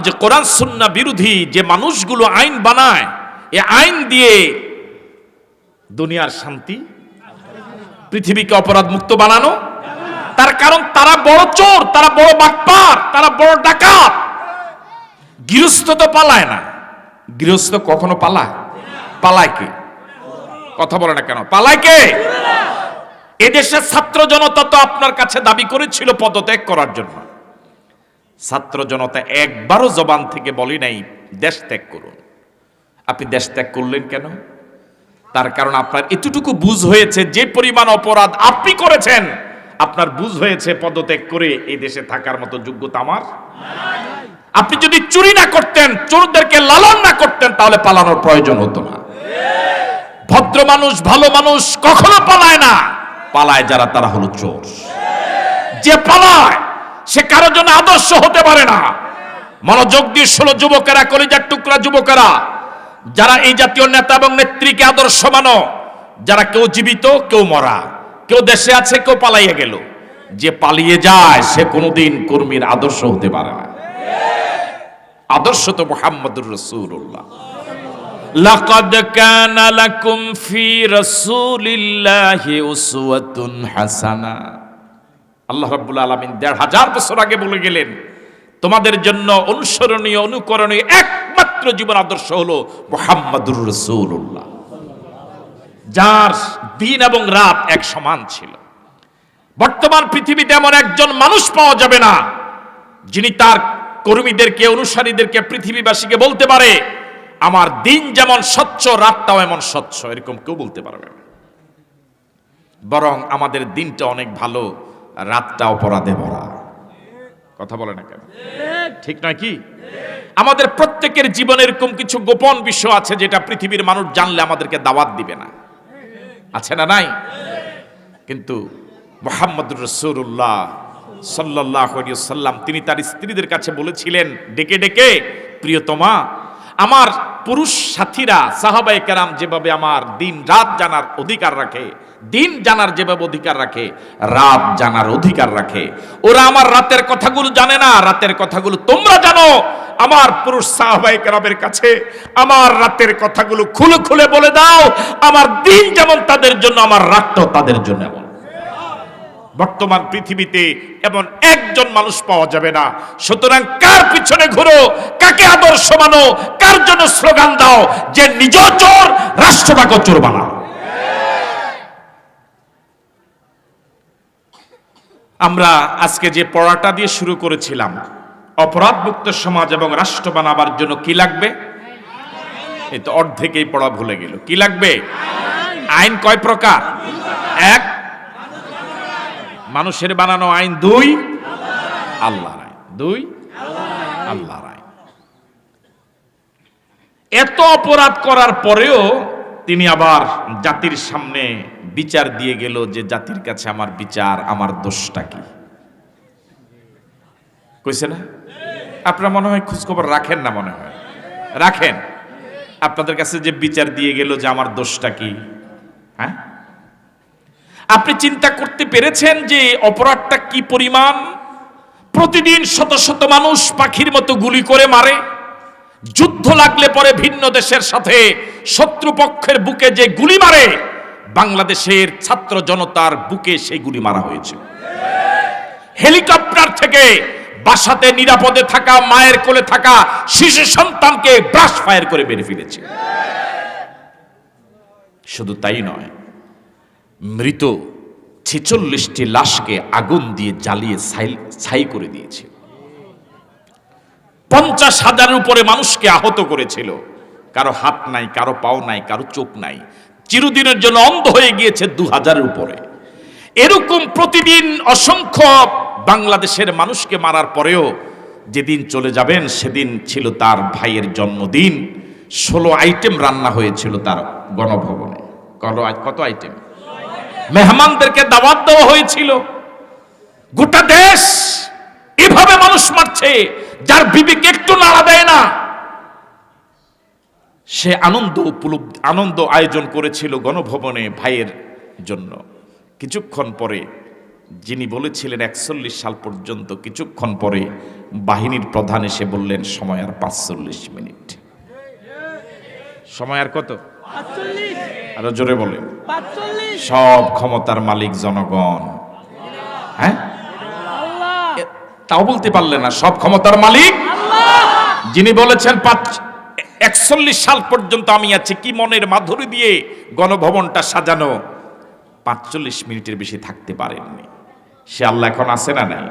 যে কোরআন সুন্না বিরোধী যে মানুষগুলো আইন বানায়, এ আইন দিয়ে দুনিয়ার শান্তি, পৃথিবীকে অপরাধ মুক্ত বানানো, তার কারণ তারা বড় চোর, তারা বড় বাটপার, তারা বড় ডাকাত। গৃহস্থ তো পালায় না। গৃহস্থ কখনো পালায়? পালায় কে? কথা বলে না কেন? পালায় কে? এদেশের ছাত্র জনতা তো আপনার কাছে দাবি করেছিল পদত্যাগ করার জন্য। ছাত্র জনতা একবারও জবান থেকে বলি নাই, দেশ ত্যাগ করুন। আপনি দেশ ত্যাগ করলেন কেন? তার কারণ আপনার এতটুকু বুঝ হয়েছে, যে পরিমাণ অপরাধ আপনি করেছেন, আপনার বুঝ হয়েছে পদত্যাগ করে এই দেশে থাকার মতো যোগ্যতা আমার? আপনি যদি চুরি না করতেন, চোরদেরকে লালন না করতেন, তাহলে পালানোর প্রয়োজন হতো না। ভদ্র মানুষ, ভালো মানুষ কখনো পালায় না। পালায় যারা, তারা হলো চোর। যে পালায় সে কারো জন্য আদর্শ হতে পারে না মনোযোগ দিয়ে ষোলো যুবকেরা কলিজার টুকরা যুবকেরা যারা এই জাতীয় নেতা এবং নেত্রীকে আদর্শ মানো যারা কেউ জীবিত কেউ মরা কেউ দেশে আছে কেউ পালাইয়া গেল যে পালিয়ে যায় সে কোনোদিন কর্মীর আদর্শ হতে পারে না আদর্শ তো মোহাম্মদুর রসুল্লাহ لقد كان لكم في رسول الله أسوة حسنة আল্লাহ রাব্বুল আলামিন দেড় হাজার বছর আগে বলে গেলেন, তোমাদের জন্য অনুসরণীয়, অনুকরণীয় একমাত্র জীবন আদর্শ হলো মোহাম্মদুর রসুল্লাহ যার দিন এবং রাত এক সমান ছিল। বর্তমান পৃথিবীতে এমন একজন মানুষ পাওয়া যাবে না, যিনি তার কর্মীদেরকে, অনুসারীদেরকে, পৃথিবীবাসীকে বলতে পারে, আমার দিন যেমন স্বচ্ছ, রাতটাও এমন স্বচ্ছ। এরকম কেউ বলতে পারবে না। বরং আমাদের দিনটা অনেক ভালো। রাতটা অপরাধে ভরা। কথা বলে না কেন? ঠিক নয় কি? আমাদের প্রত্যেকের জীবনে এরকম কিছু গোপন বিষয় আছে যেটা পৃথিবীর মানুষ জানলে আমাদেরকে দাওয়াত দিবে না। আছে না নাই? কিন্তু মোহাম্মদুর রসুল্লাহ সাল্লাহ সাল্লাম তিনি তার স্ত্রীদের কাছে বলেছিলেন, ডেকে ডেকে, প্রিয়তমা, আমার পুরুষ সাথীরা সাহাবাই কেরাম যেভাবে আমার দিন রাত জানার অধিকার রাখে দিন জানার যেভাবে অধিকার রাখে, রাত জানার অধিকার রাখে। ওরা আমার রাতের কথাগুলো জানে না, রাতের কথাগুলো তোমরা জানো। আমার পুরুষ সাহাবাই কেরামের কাছে আমার রাতের কথাগুলো খুলে খুলে বলে দাও। আমার দিন যেমন তাদের জন্য, আমার রাতটাও তাদের জন্য এমন। বর্তমান পৃথিবীতে এমন একজন মানুষ পাওয়া যাবে না। সুতরাং কার পিছনে ঘুরো, কাকে আদর্শ মানো, কার জন্য স্লোগান দাও, যে নিজ চোর রাষ্ট্রটাকে চোর বানাও। আমরা আজকে যে পড়াটা দিয়ে শুরু করেছিলাম অপরাধ মুক্ত সমাজ এবং রাষ্ট্র বানাবার জন্য কি লাগবে? এই তো অর্ধেকেই পড়া ভুলে গেল। কি লাগবে? আইন কয় প্রকার? এক, মানুষের বানানো আইন। দুই, আল্লাহর আইন। দুই, আল্লাহর আইন। এত অপরাধ করার পরেও তিনি আবার জাতির সামনে বিচার দিয়ে গেল যে জাতির কাছে আমার বিচার, আমার দোষটা কি? কইছে না? আপনারা মনে হয় খোঁজখবর রাখেন না মনে হয়? রাখেন। আপনাদের কাছে যে বিচার দিয়ে গেল যে আমার দোষটা কি? হ্যাঁ? আপনি চিন্তা করতে পেরেছেন যে অপরাধটা কি পরিমাণ? প্রতিদিন শত শত মানুষ পাখির মতো গুলি করে মারে। যুদ্ধ লাগলে পরে ভিন্ন দেশের সাথে শত্রুপক্ষের বুকে যে গুলি মারে, বাংলাদেশের ছাত্র জনতার বুকে সেই গুলি মারা হয়েছে। হেলিকপ্টার থেকে বাসাতে নিরাপদে থাকা, মায়ের কোলে থাকা শিশু সন্তানকে ব্রাশ ফায়ার করে মেরে ফেলেছে। শুধু তাই নয়, মৃত ছেচল্লিশটি লাশকে আগুন দিয়ে জ্বালিয়ে ছাই ছাই করে দিয়েছে। পঞ্চাশ হাজারের উপরে মানুষকে আহত করেছিল। কারও হাত নাই, কারও পাও নাই, কারও চোখ নাই। চিরদিনের জন্য অন্ধ হয়ে গিয়েছে দু হাজারের উপরে। এরকম প্রতিদিন অসংখ্য বাংলাদেশের মানুষকে মারার পরেও যেদিন চলে যাবেন, সেদিন ছিল তার ভাইয়ের জন্মদিন। ষোলো আইটেম রান্না হয়েছিল তার গণভবনে। কত- আইটেম? মেহমানদেরকে দাওয়াত দেওয়া হয়েছিল। গোটা দেশ এভাবে মানুষ মারছে, যার বিবেক একটু নাড়া দেয় না। সে আনন্দ উপলব্ধি আনন্দ আয়োজন করেছিল গণভবনে ভাইয়ের জন্য। কিছুক্ষণ পরে যিনি বলেছিলেন একচল্লিশ সাল পর্যন্ত কিছুক্ষণ পরে বাহিনীর প্রধান এসে বললেন সময় আর পাঁচচল্লিশ মিনিট। সময় আর কত? আরও জোরে বলেন পাঁচচল্লিশ। সব ক্ষমতার মালিক জনগণ। হ্যাঁ? তাও বলতে পারলেন না সব ক্ষমতার মালিক যিনি বলেছেন পাঁচ একচল্লিশ সাল পর্যন্ত আমি আছি। কি মনের মাধুরী দিয়ে গণভবনটা সাজানো? পাঁচচল্লিশ মিনিটের বেশি থাকতে পারেননি। সে আল্লাহ এখন আছে না নাই?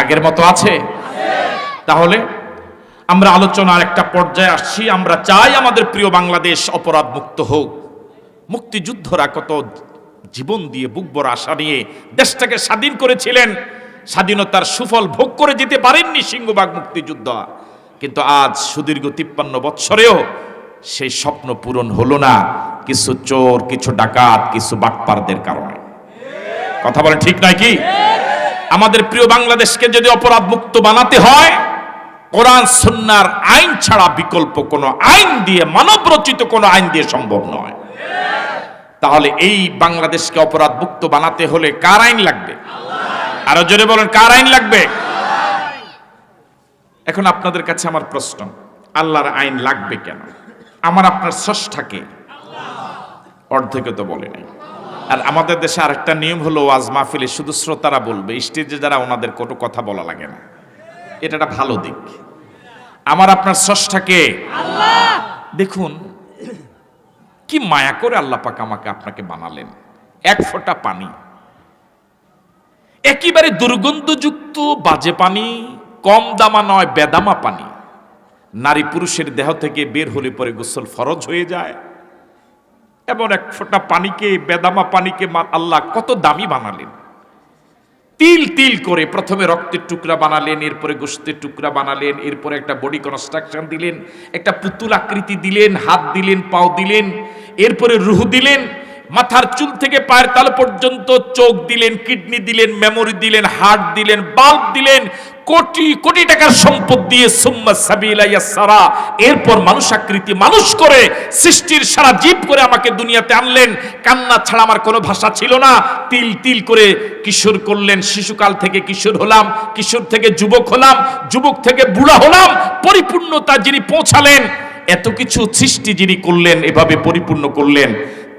আগের মতো আছে? তাহলে আমরা আলোচনার একটা পর্যায়ে আসছি। আমরা চাই আমাদের প্রিয় বাংলাদেশ অপরাধ মুক্ত হোক। মুক্তিযুদ্ধরা কত জীবন দিয়ে বুক বড় আশা নিয়ে দেশটাকে স্বাধীন করেছিলেন। স্বাধীনতার সুফল ভোগ করে যেতে পারেননি সিংহবাগ মুক্তিযুদ্ধ। কিন্তু আজ সুদীর্ঘ তিপ্পান্ন বৎসরেও সেই স্বপ্ন পূরণ হলো না। কিছু চোর, কিছু ডাকাত, কিছু বাটপারদের কারণে। কথা বলেন ঠিক নয় কি? আমাদের প্রিয় বাংলাদেশকে যদি অপরাধ মুক্ত বানাতে হয়, কোরআন, সুন্নার আইন ছাড়া বিকল্প কোনো আইন দিয়ে মানব রচিত কোনো আইন দিয়ে সম্ভব নয়। তাহলে এই বাংলাদেশকে অপরাধ মুক্ত বানাতে হলে কার আইন লাগবে? আরও জোরে বলেন, কার আইন লাগবে? এখন আপনাদের কাছে আমার প্রশ্ন আল্লাহর আইন লাগবে কেন? আমার আপনার স্রষ্টাকে অর্ধেকে তো বলে নাই। আর আমাদের দেশে আরেকটা নিয়ম হলো ওয়াজ মাহফিলে শুধু শ্রোতারা বলবে স্টেজে যারা ওনাদের কোনো কথা বলা লাগে না। এটা একটা ভালো দিক। আমার আপনার স্রষ্টাকে দেখুন কি মায়া করে আল্লাহ পাক আমাকে আপনাকে বানালেন। এক ফোঁটা পানি একেবারে দুর্গন্ধযুক্ত বাজে পানি কম দামা নয়, বেদামা পানি। নারী পুরুষের দেহ থেকে বের হলে পরে গোসল ফরজ হয়ে যায়। এমন এক ফোঁটা পানিকে, বেদামা পানিকে আল্লাহ কত দামি বানালেন। তিল তিল করে প্রথমে রক্তের টুকরা বানালেন, এরপরে গোস্তের টুকরা বানালেন, এরপরে একটা বডি কনস্ট্রাকশন দিলেন, একটা পুতুল আকৃতি দিলেন, হাত দিলেন, পাও দিলেন, এরপরে রুহ দিলেন, মাথার চুল থেকে পায়ের তাল পর্যন্ত চোখ দিলেন, কিডনি দিলেন, মেমোরি দিলেন, হার্ট দিলেন, বাল্ব দিলেন কোটি কোটি টাকার সম্পদ দিয়ে সুম্মা সাবিলা ইয়াসারা। এরপর মানুষ আকৃতি, মানুষ করে সৃষ্টির সারা জীব করে আমাকে দুনিয়াতে আনলেন। কান্না ছাড়া আমার কোনো ভাষা ছিল না। তিল তিল করে কিশোর করলেন। শিশুকাল থেকে কিশোর হলাম, কিশোর থেকে যুবক হলাম, যুবক থেকে বুড়া হলাম। পরিপূর্ণতা যিনি পৌঁছালেন, এত কিছু সৃষ্টি যিনি করলেন, এভাবে পরিপূর্ণ করলেন।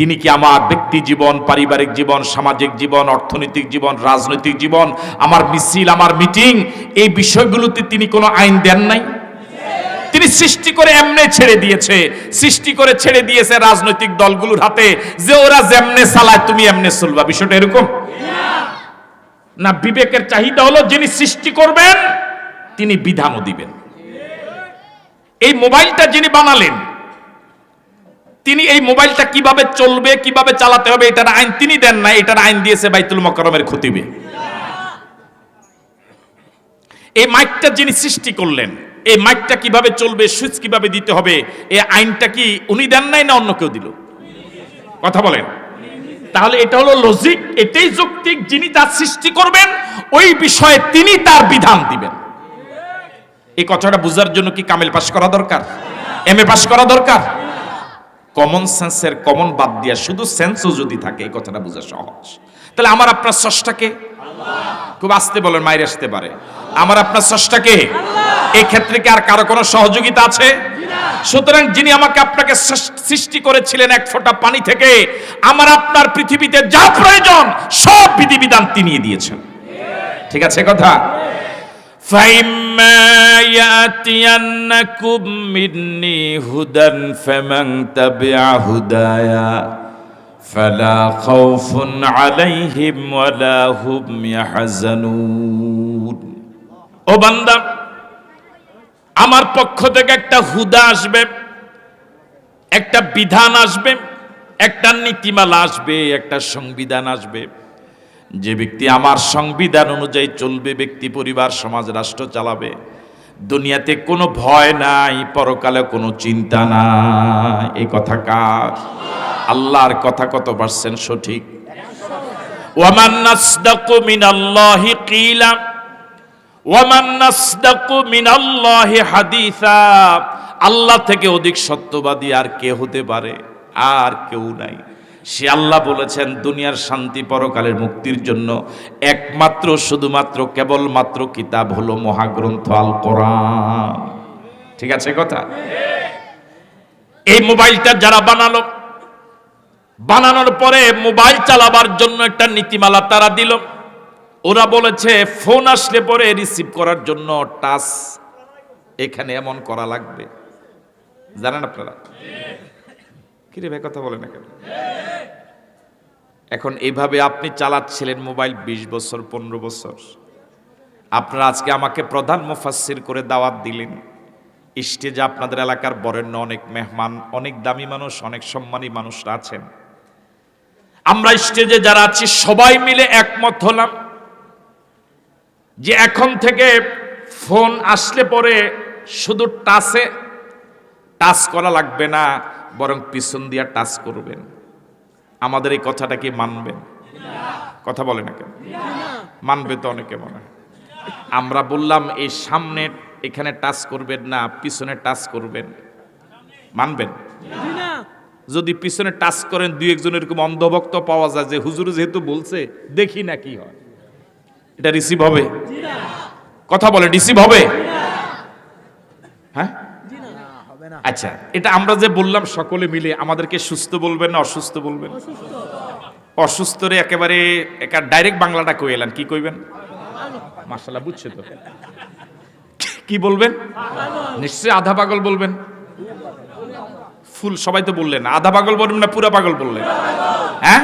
তিনি কি আমার ব্যক্তি জীবন, পারিবারিক জীবন, সামাজিক জীবন, অর্থনৈতিক জীবন, রাজনৈতিক জীবন, আমার মিছিল, আমার মিটিং, এই বিষয়গুলোতে তিনি কোনো আইন দেন নাই? তিনি সৃষ্টি করে এমনে ছেড়ে দিয়েছে, সৃষ্টি করে ছেড়ে দিয়েছে রাজনৈতিক দলগুলোর হাতে, যে ওরা যেমনে চালায় তুমি এমনে চলবা। বিষয়টা এরকম? না, বিবেকের চাহিদা হলো যিনি সৃষ্টি করবেন, তিনি বিধানও দিবেন। এই মোবাইলটা যিনি বানালেন তিনি এই মোবাইলটা কীভাবে চলবে, কীভাবে চালাতে হবে, এটার আইন তিনি দেন না এটার আইন দিয়েছে বাইতুল মকরমের খতিবে। এই মাইকটা যিনি সৃষ্টি করলেন, এই মাইকটা কীভাবে চলবে, সুইচ কীভাবে দিতে হবে এই আইনটা কি উনি দেন নাই না অন্য কেউ দিল? কথা বলেন। তাহলে এটা হলো লজিক এটাই যৌক্তিক, যিনি তার সৃষ্টি করবেন, ওই বিষয়ে তিনি তার বিধান দিবেন। এই কথাটা বোঝার জন্য কি কামেল পাস করা দরকার? এম এ পাস করা দরকার? কমন সেন্সের কমন বাদ দিয়া শুধু সেন্সও যদি থাকে, এই কথাটা বোঝা সহজ। তাহলে আমার আপনার স্রষ্টাকে খুব আসতে বলেন, মায়ের আসতে পারে। আমার আপনার স্রষ্টাকে এই ক্ষেত্রে কি আর কারও কোনো সহযোগিতা আছে? সুতরাং যিনি আমাকে আপনাকে সৃষ্টি করেছিলেন এক ফোঁটা পানি থেকে, আমার আপনার পৃথিবীতে যা প্রয়োজন, সব বিধিবিধান তিনি দিয়েছেন। ঠিক আছে কথা? فإما يأتينكم مني هدى فمن تبع هدايا فلا خوف عليهم ولا هم يحزنون ও বান্দা আমার পক্ষ থেকে একটা হুদা আসবে একটা বিধান আসবে একটা নীতিমালা আসবে একটা সংবিধান আসবে যে ব্যক্তি আমার সংবিধান অনুযায়ী চলবে, ব্যক্তি, পরিবার, সমাজ, রাষ্ট্র চালাবে, দুনিয়াতে কোনো ভয় নাই, পরকালে কোনো চিন্তা নাই। এই কথা কার? আল্লাহর কথা কত পারছেন সঠিক? ওয়ামান নাসদাকু মিনাল্লাহি কিলা, ওয়ামান নাসদাকু মিনাল্লাহি হাদিসা। আল্লাহ থেকে অধিক সত্যবাদী আর কে হতে পারে? আর কেউ নাই। সে আল্লাহ বলেছেন, দুনিয়ার শান্তি পরকালের মুক্তির জন্য একমাত্র, শুধুমাত্র, কেবলমাত্র কিতাব হলো মহাগ্রন্থ আল কোরআন ঠিক আছে কথা? এই মোবাইলটা যারা বানালো, বানানোর পরে মোবাইল চালাবার জন্য একটা নীতিমালা তারা দিল। ওরা বলেছে, ফোন আসলে পরে রিসিভ করার জন্য টাচ এখানে এমন করা লাগবে। জানেন আপনারা? কিরে ভাই, কথা বলে না কেন? এখন এইভাবে আপনি চালাচ্ছিলেন মোবাইল ২০ বছর, পনেরো বছর। আপনারা আজকে আমাকে প্রধান মুফাসসির করে দাওয়াত দিলেন। স্টেজে আপনাদের এলাকার বরেণ্য অনেক মেহমান, অনেক দামি মানুষ, অনেক সম্মানী মানুষরা আছেন। আমরা স্টেজে যারা আছি, সবাই মিলে একমত হলাম যে এখন থেকে ফোন আসলে পরে শুধু টাচে, টাচ করা লাগবে না। বরং পিছন দিয়া টাচ করবেন। আমাদের এই কথাটা কি মানবেন? কথা বলে না কেন? মানবে তো অনেকে মনে আমরা বললাম, এই সামনে এখানে টাচ করবেন না, পিছনে টাচ করবেন। মানবেন? যদি পিছনে টাচ করেন, দুই একজন এরকম অন্ধভক্ত পাওয়া যায় যে হুজুর যেহেতু বলছে, দেখি না কি হয়। এটা রিসিভ হবে? কথা বলে রিসিভ হবে হ্যাঁ জি না আচ্ছা এটা আমরা যে বললাম সকলে মিলে, আমাদেরকে সুস্থ বলবেন না অসুস্থ বলবেন? অসুস্থরে একেবারে একা ডাইরেক্ট বাংলাটা কই এলেন, কি কইবেন? মার্শাল্লাহ বুঝছে তো। কি বলবেন? নিশ্চয়ই আধা পাগল বলবেন। ফুল, সবাই তো বললেন, আধা পাগল বলবেন না, পুরা পাগল বললেন। হ্যাঁ?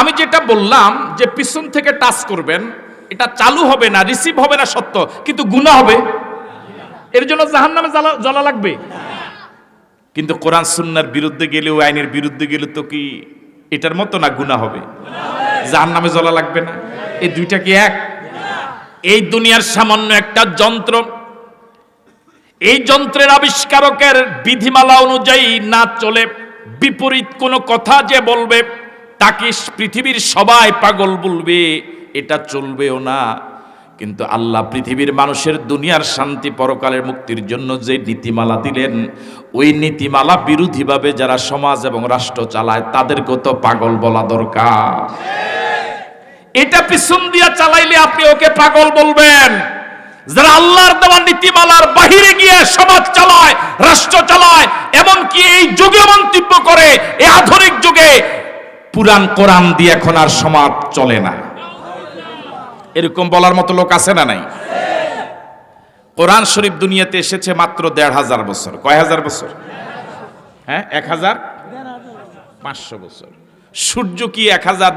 আমি যেটা বললাম যে পিছন থেকে টাচ করবেন, এটা চালু হবে না রিসিভ হবে না সত্য, কিন্তু গুণা হবে। এর জন্য জাহান নামে জ্বালা লাগবে। কিন্তু কোরআন সুন্নার বিরুদ্ধে গেলেও, আইনের বিরুদ্ধে গেলে তো কি এটার মতো না গুণা হবে? জাহান নামে জ্বলা লাগবে না? এই দুইটা কি এক? এই দুনিয়ার সামান্য একটা যন্ত্র, এই যন্ত্রের আবিষ্কারকের বিধিমালা অনুযায়ী না চলে বিপরীত কোনো কথা যে বলবে, তাকে পৃথিবীর সবাই পাগল বলবে, এটা চলবেও না। কিন্তু আল্লাহ পৃথিবীর মানুষের দুনিয়ার শান্তি পরকালের মুক্তির জন্য যে নীতিমালা দিলেন, ওই নীতিমালা বিরোধীভাবে যারা সমাজ এবং রাষ্ট্র চালায়, তাদেরকেও তো পাগল বলা দরকার। এটা পিছন দিয়া চালাইলে আপনি ওকে পাগল বলবেন। যারা আল্লাহর দেওয়া নীতিমালার বাহিরে গিয়ে সমাজ চালায়, রাষ্ট্র চালায়, এমনকি এই যুগে মন্তব্য করে, এই আধুনিক যুগে, পুরাণ কোরআন দিয়ে এখন আর সমাজ চলে না। এরকম বলার মতো লোক আছে না নাই? কোরআন শরীফ দুনিয়াতে এসেছে মাত্র দেড় হাজার বছর। কয় হাজার বছর? হ্যাঁ এক হাজার পাঁচশো বছর। সূর্য কি এক হাজার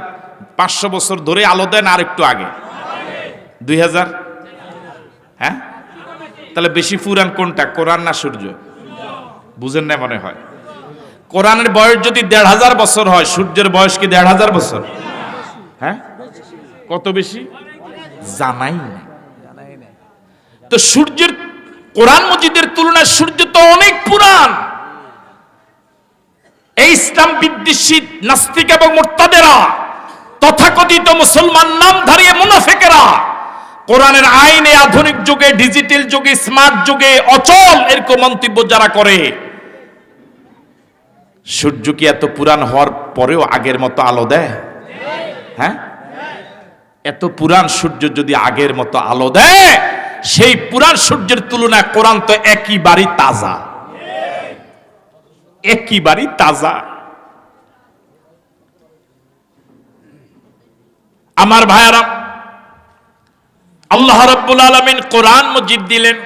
পাঁচশো বছর ধরে আলো দেন আর একটু আগে? দুই হাজার? হ্যাঁ? তাহলে বেশি পুরান কোনটা, কোরআন না সূর্য? বুঝেন না মনে হয়। কোরআনের বয়স যদি দেড় হাজার বছর হয়, সূর্যের বয়স কি দেড় হাজার বছর? হ্যাঁ? কত বেশি? জানাই না তো সূর্যের, কোরআন মজিদের তুলনায় সূর্য তো অনেক পুরান এই ইসলাম বিদ্বেষী নাস্তিক এবং মোর্তাদেরা, তথাকথিত মুসলমান নাম ধারিয়ে মুনাফেকেরা, কোরআনের আইনে আধুনিক যুগে, ডিজিটাল যুগে, স্মার্ট যুগে অচল এরকম মন্তব্য যারা করে, সূর্য কি এত পুরান হওয়ার পরেও আগের মতো আলো দেয়? হ্যাঁ? এত পুরান সূর্য যদি আগের মতো আলো দেয়, সেই পুরান সূর্যের তুলনায় কোরআন তো একইবারই তাজা। একইবারই তাজা। আমার ভাইয়ারা, আল্লাহ রাব্বুল আলামিন কোরআন মজিদ দিলেন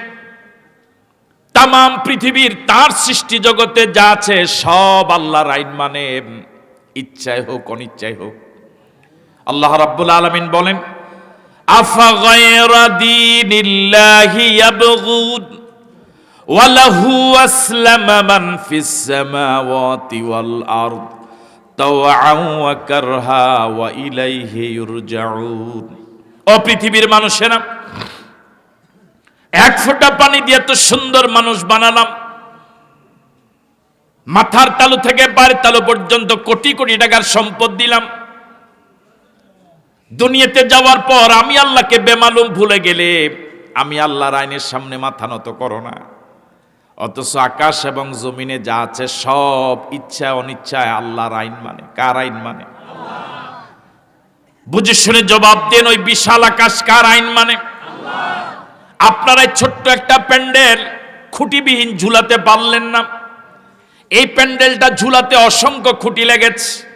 তাম পৃথিবীর তার সৃষ্টি জগতে যা আছে সব আল্লাহর আইন মানে ইচ্ছায় হোক, অনিচ্ছায় হোক। আল্লাহ রাব্বুল আলামিন বলেন, আফা গায়রা দীনিল্লাহি ইয়াবগুন ওয়া লাহু আসলামা মান ফিস সামাওয়াতি ওয়াল আরদ তাওআন ওয়া কারহা ওয়া ইলাইহি ইরজাউন। ও পৃথিবীর মানুষেরা, এক ফোঁটা পানি দিয়ে তো সুন্দর মানুষ বানালাম, মাথার তালু থেকে পায়ের তালু পর্যন্ত কোটি কোটি টাকার সম্পদ দিলাম দুনিয়াতে যাওয়ার পর আমি আল্লাহকে বেমালুম ভুলে গেলে আমি আল্লাহর আইনের সামনে মাথা নত করো না। অথচ আকাশ এবং জমিনে যা আছে সব ইচ্ছা অনিচ্ছায় আল্লাহর আইন মানে। কার আইন মানে? বুঝে শুনে জবাব দেন, ওই বিশাল আকাশ কার আইন মানে? আপনারা ছোট্ট একটা প্যান্ডেল খুঁটিবিহীন ঝুলাতে পারলেন না। এই প্যান্ডেলটা ঝুলাতে অসংখ্য খুঁটি লেগেছে।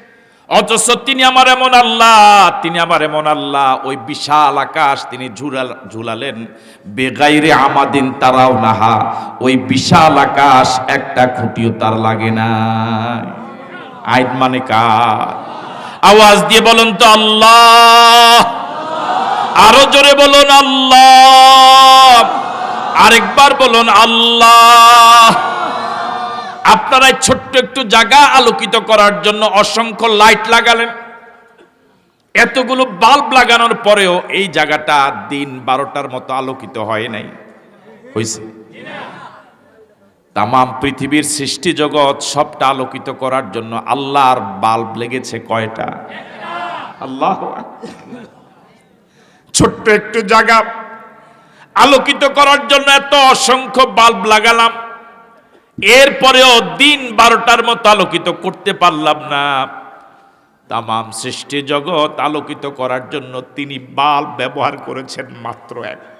অথচ তিনি আমার এমন আল্লাহ, তিনি আমার এমন আল্লাহ। ওই বিশাল আকাশ তিনি ঝুলাল, ঝুলালেন। বেগাইরে আমাদিন তারাও নাহা ওই বিশাল আকাশ একটা খুঁটিও তার লাগে না আইন মানে কার? আওয়াজ দিয়ে বলুন তো আল্লাহ। আরও জোরে বলুন আল্লাহ। আরেকবার বলুন আল্লাহ। আপনারা এই ছোট্ট একটু জায়গা আলোকিত করার জন্য অসংখ্য লাইট লাগালেন। এতগুলো বাল্ব লাগানোর পরেও এই জায়গাটা দিন বারোটার মতো আলোকিত হয় নাই। হয়েছে তাম পৃথিবীর সৃষ্টি জগৎ সবটা আলোকিত করার জন্য আল্লাহর বাল্ব লেগেছে কয়টা? আল্লাহ ছোট্ট একটু জায়গা আলোকিত করার জন্য এত অসংখ্য বাল্ব লাগালাম। এরপরেও দিন বারোটার মতো আলোকিত করতে পারলাম না। তাম সৃষ্টি জগৎ আলোকিত করার জন্য তিনি বাল্ব ব্যবহার করেছেন মাত্র একটা